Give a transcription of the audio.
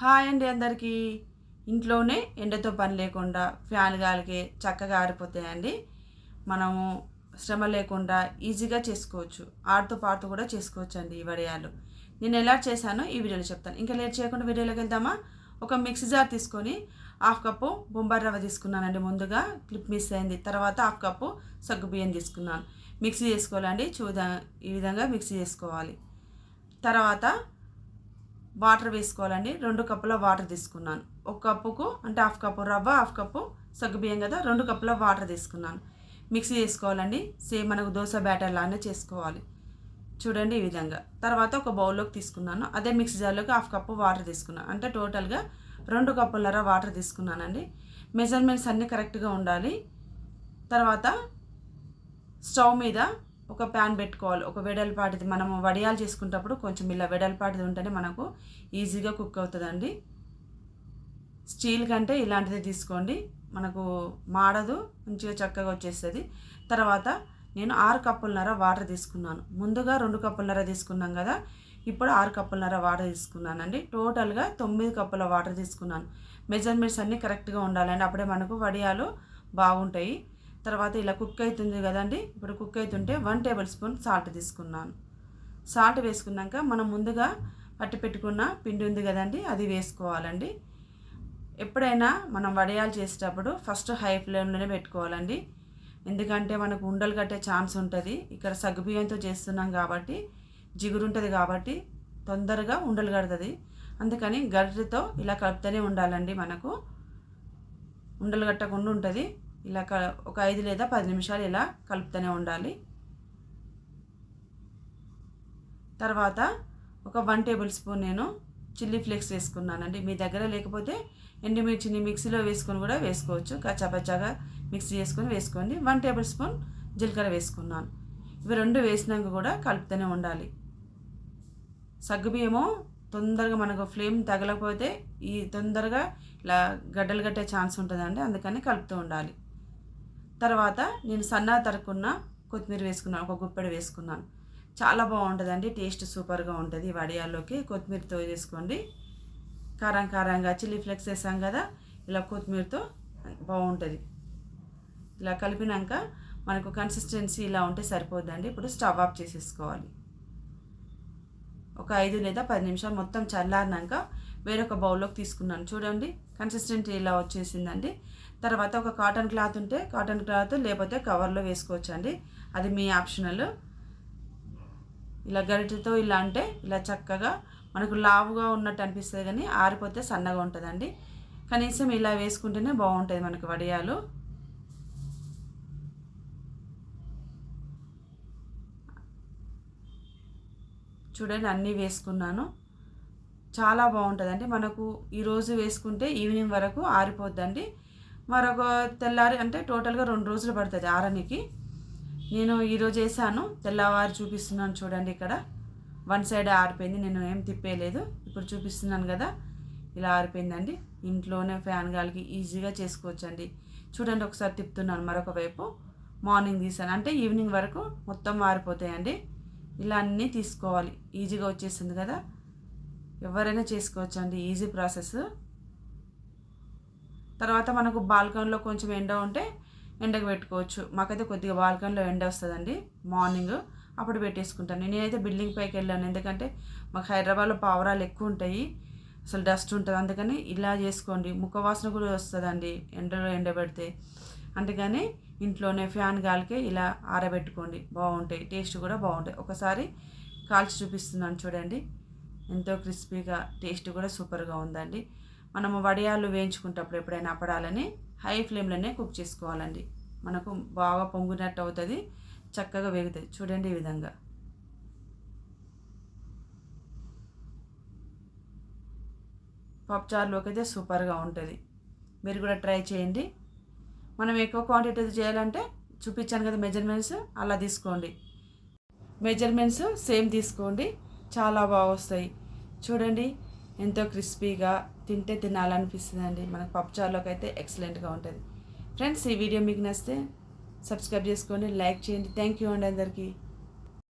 Hi అండి అందరికీ. ఇంట్లోనే ఎండతో పని లేకుండా ఫ్యాన్ గాలికి చక్కగా ఆరిపోతాయండి. మనము శ్రమ లేకుండా ఈజీగా చేసుకోవచ్చు. ఆడుతూ పాడుతూ కూడా చేసుకోవచ్చు అండి ఈ వడియాలు. నేను ఎలా చేశానో ఈ వీడియోలో చెప్తాను. ఇంకా లేట్ చేయకుండా వీడియోలోకి వెళ్దామా? ఒక మిక్సీ జార్ తీసుకొని హాఫ్ కప్పు బొంబాయి రవ్వ తీసుకున్నానండి ముందుగా. క్లిప్ మిస్ అయింది. తర్వాత హాఫ్ కప్పు సగ్గు బియ్యం తీసుకున్నాను. మిక్సీ చేసుకోవాలండి. చూదా ఈ విధంగా మిక్సీ చేసుకోవాలి. తర్వాత వాటర్ వేసుకోవాలండి. రెండు కప్పుల వాటర్ తీసుకున్నాను. ఒక కప్పుకు అంటే హాఫ్ కప్పు రవ్వ హాఫ్ కప్పు సగ్గుబియ్యం కదా రెండు కప్పుల వాటర్ తీసుకున్నాను. మిక్సీ చేసుకోవాలండి. సేమ్ మనకు దోశ బ్యాటర్ లానే చేసుకోవాలి. చూడండి ఈ విధంగా. తర్వాత ఒక బౌల్లోకి తీసుకున్నాను. అదే మిక్సీ జార్లోకి హాఫ్ కప్పు వాటర్ తీసుకున్నాను అంటే టోటల్గా రెండు కప్పులర వాటర్ తీసుకున్నానండి. మెజర్మెంట్స్ అన్నీ కరెక్ట్గా ఉండాలి. తర్వాత స్టవ్ మీద ఒక ప్యాన్ పెట్టుకోవాలి. ఒక వెడల్పాటిది మనం వడియాలు చేసుకునేటప్పుడు కొంచెం ఇలా వెడల్పాటిది ఉంటేనే మనకు ఈజీగా కుక్ అవుతుందండి. స్టీల్ కంటే ఇలాంటిది తీసుకోండి. మనకు మాడదు మంచిగా చక్కగా వచ్చేస్తుంది. తర్వాత నేను ఆరు కప్పులన్నర వాటర్ తీసుకున్నాను. ముందుగా రెండు కప్పులన్నర తీసుకున్నాం కదా ఇప్పుడు ఆరు కప్పులన్నర వాటర్ తీసుకున్నానండి. టోటల్గా తొమ్మిది కప్పుల వాటర్ తీసుకున్నాను. మెజర్మెంట్స్ అన్నీ కరెక్ట్గా ఉండాలండి. అప్పుడే మనకు వడియాలు బాగుంటాయి. తర్వాత ఇలా కుక్ అవుతుంది కదండి. ఇప్పుడు కుక్ అవుతుంటే వన్ టేబుల్ స్పూన్ సాల్ట్ తీసుకున్నాను. సాల్ట్ వేసుకున్నాక మనం ముందుగా పట్టి పెట్టుకున్న పిండి ఉంది కదండి అది వేసుకోవాలండి. ఎప్పుడైనా మనం వడియాలు చేసేటప్పుడు ఫస్ట్ హై ఫ్లేమ్లోనే పెట్టుకోవాలండి. ఎందుకంటే మనకు ఉండలు కట్టే ఛాన్స్ ఉంటుంది. ఇక్కడ సగ్గుబియ్యంతో చేస్తున్నాం కాబట్టి జిగురు ఉంటుంది కాబట్టి తొందరగా ఉండలు కడుతుంది. అందుకని గరిటెతో ఇలా కలుపుతూనే ఉండాలండి మనకు. ఉండలు కట్టకుండా ఉంటుంది. ఇలా క ఒక ఐదు లేదా పది నిమిషాలు ఇలా కలుపుతూనే ఉండాలి. తర్వాత ఒక వన్ టేబుల్ స్పూన్ నేను చిల్లీ ఫ్లేక్స్ వేసుకున్నానండి. మీ దగ్గర లేకపోతే ఎండుమిర్చిని మిక్సీలో వేసుకొని కూడా వేసుకోవచ్చు. కచ్చాపచ్చాగా మిక్సీ చేసుకొని వేసుకోండి. వన్ టేబుల్ స్పూన్ జీలకర్ర వేసుకున్నాను. ఇవి రెండు వేసినాక కూడా కలుపుతూనే ఉండాలి. సగ్గుబియ్యము తొందరగా మనకు ఫ్లేమ్ తగలకపోతే ఈ తొందరగా ఇలా గడ్డలు కట్టే ఛాన్స్ ఉంటుందండి. అందుకని కలుపుతూ ఉండాలి. తర్వాత నేను సన్నా తరుకున్న కొత్తిమీర వేసుకున్నాను ఒక గుప్పెడు వేసుకున్నాను. చాలా బాగుంటుందండి టేస్ట్ సూపర్గా ఉంటుంది వడియాల్లోకి. కొత్తిమీరతో వేసుకోండి. కారం కారంగా చిల్లీ ఫ్లెక్స్ వేసాం కదా ఇలా కొత్తిమీరతో బాగుంటుంది. ఇలా కలిపినాక మనకు కన్సిస్టెన్సీ ఇలా ఉంటే సరిపోద్దండి. ఇప్పుడు స్టవ్ ఆఫ్ చేసేసుకోవాలి. ఒక ఐదు లేదా పది నిమిషాలు మొత్తం చల్లారినాక వేరొక బౌల్లోకి తీసుకున్నాను. చూడండి కన్సిస్టెంట్ ఇలా వచ్చేసిందండి. తర్వాత ఒక కాటన్ క్లాత్ ఉంటే కాటన్ క్లాత్ లేకపోతే కవర్లో వేసుకోవచ్చు అండి అది మీ ఆప్షనల్ ఇలా గరిటెతో ఇలా అంటే ఇలా చక్కగా మనకు లావుగా ఉన్నట్టు అనిపిస్తుంది కానీ ఆరిపోతే సన్నగా ఉంటుందండి. కనీసం ఇలా వేసుకుంటేనే బాగుంటుంది మనకు వడియాలు. చూడండి అన్నీ వేసుకున్నాను. చాలా బాగుంటుందండి. మనకు ఈరోజు వేసుకుంటే ఈవినింగ్ వరకు ఆరిపోద్దండి. మరొక తెల్లారి అంటే టోటల్గా రెండు రోజులు పడుతుంది ఆరనికి. నేను ఈరోజు వేసాను. తెల్లవారు చూపిస్తున్నాను చూడండి ఇక్కడ. వన్ సైడ్ ఆరిపోయింది. నేను ఏం తిప్పేయలేదు ఇప్పుడు చూపిస్తున్నాను కదా. ఇలా ఆరిపోయిందండి. ఇంట్లోనే ఫ్యాన్ గాలికి ఈజీగా చేసుకోవచ్చండి. చూడండి ఒకసారి తిప్పుతున్నాను మరొక వైపు. మార్నింగ్ తీసాను. అంటే ఈవినింగ్ వరకు మొత్తం ఆరిపోతాయండి. ఇలా అన్నీ తీసుకోవాలి. ఈజీగా వచ్చేసింది కదా. ఎవరైనా చేసుకోవచ్చు అండి ఈజీ ప్రాసెస్. తర్వాత మనకు బాల్కన్లో కొంచెం ఎండ ఉంటే ఎండకు పెట్టుకోవచ్చు. మాకైతే కొద్దిగా బాల్కన్లో ఎండ వస్తుందండి. మార్నింగ్ అప్పుడు పెట్టేసుకుంటాను. నేనైతే బిల్డింగ్ పైకి వెళ్ళాను. ఎందుకంటే మాకు హైదరాబాద్లో పావురాలు ఎక్కువ ఉంటాయి. అసలు డస్ట్ ఉంటుంది. అందుకని ఇలా చేసుకోండి. ముఖ వాసన కూడా వస్తుందండి ఎండలో ఎండబెడితే అందుకని ఇంట్లోనే ఫ్యాన్ గాలికే ఇలా ఆరబెట్టుకోండి. బాగుంటాయి. టేస్ట్ కూడా బాగుంటాయి. ఒకసారి కాల్చి చూపిస్తున్నాను చూడండి. ఎంతో క్రిస్పీగా టేస్ట్ కూడా సూపర్గా ఉందండి. మనము వడియాలు వేయించుకుంటప్పుడు ఎప్పుడైనా అప్పడాలని హై ఫ్లేమ్లోనే కుక్ చేసుకోవాలండి. మనకు బాగా పొంగినట్టు అవుతుంది చక్కగా వేగుతుంది. చూడండి ఈ విధంగా. పప్పుచారులోకి అయితే సూపర్గా ఉంటుంది. మీరు కూడా ట్రై చేయండి. మనం ఎక్కువ క్వాంటిటీ చేయాలంటే చూపించాను కదా మెజర్మెంట్స్ అలా తీసుకోండి. మెజర్మెంట్స్ సేమ్ తీసుకోండి. చాలా బాగా వస్తాయి. చూడండి ఎంతో క్రిస్పీగా తింటే తినాలనిపిస్తుందండి. మనకు పప్పుచారులోకి అయితే ఎక్సలెంట్గా ఉంటుంది. ఫ్రెండ్స్ ఈ వీడియో మీకు నచ్చితే సబ్స్క్రైబ్ చేసుకోండి లైక్ చేయండి. థ్యాంక్ యూ అండి అందరికీ.